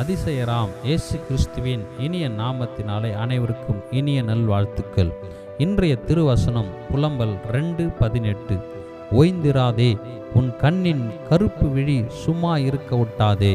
அதிசயராம் இயேசு கிறிஸ்துவின் இனிய நாமத்தினாலே அனைவருக்கும் இனிய நல்வாழ்த்துக்கள். இன்றைய திருவசனம் புலம்பல் ரெண்டு பதினெட்டு. ஓய்ந்திராதே உன் கண்ணின் கருப்பு விழி சும்மா இருக்க ஒட்டாதே.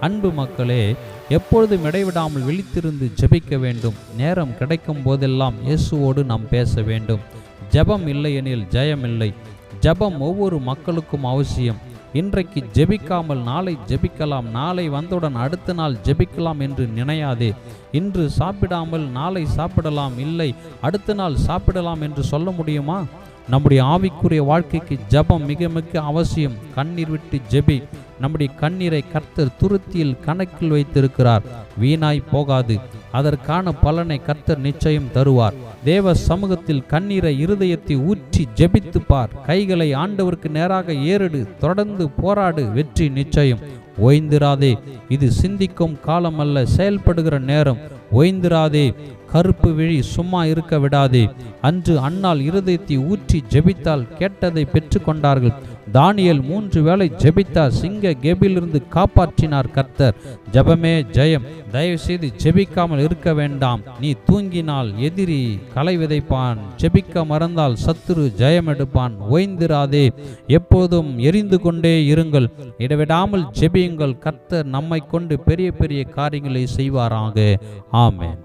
அன்பு மக்களே எப்பொழுதும் இடைவிடாமல் விழித்திருந்து ஜெபிக்க வேண்டும். நேரம் கிடைக்கும் போதெல்லாம் இயேசுவோடு நாம் பேச வேண்டும். ஜெபம் இல்லையெனில் ஜெயம் இல்லை ஜெபம் ஒவ்வொரு மக்களுக்கும் அவசியம். இன்றைக்கு ஜெபிக்காமல் நாளை ஜெபிக்கலாம் நாளை வந்தவுடன் அடுத்த நாள் ஜெபிக்கலாம் என்று நினையாதே. இன்று சாப்பிடாமல் நாளை சாப்பிடலாம் இல்லை அடுத்த நாள் சாப்பிடலாம் என்று சொல்ல முடியுமா? நம்முடைய ஆவிக்குரிய வாழ்க்கைக்கு ஜெபம் மிக மிக அவசியம். கண்ணீர் விட்டு ஜெபி. நம்முடைய கண்ணீரை கர்த்தர் துருத்தியில் கணக்கில் வைத்திருக்கிறார். வீணாய் போகாது. அதற்கான பலனை கர்த்தர் நிச்சயம் தருவார். தேவ சமூகத்தில் கண்ணீரை இருதயத்தை ஊற்றி ஜெபித்து பார் கைகளை ஆண்டவருக்கு நேராக ஏறிடு தொடர்ந்து போராடு வெற்றி நிச்சயம். ஓய்ந்திராதே. இது சிந்திக்கும் காலம் அல்ல செயல்படுகிற நேரம். ஓய்ந்திராதே கருப்பு விழி சும்மா இருக்க விடாதே. அன்று அன்னால் இருதயத்தை ஊற்றி ஜெபித்தால் கேட்டதை பெற்றுக்கொண்டார்கள் தானியல் மூன்று வேளை ஜெபித்தார் சிங்க கெபிலிருந்து காப்பாற்றினார் கர்த்தர். ஜெபமே ஜெயம். தயவு செய்து ஜெபிக்காமல் இருக்க வேண்டாம். நீ தூங்கினால் எதிரி களை விதைப்பான். ஜெபிக்க மறந்தால் சத்துரு ஜெயம் எடுப்பான் ஓய்ந்திராதே எப்போதும் எரிந்து கொண்டே இருங்கள். இடைவிடாமல் ஜெபியுங்கள். கர்த்தர் நம்மை கொண்டு பெரிய பெரிய காரியங்களை செய்வாராக. ஆமேன்.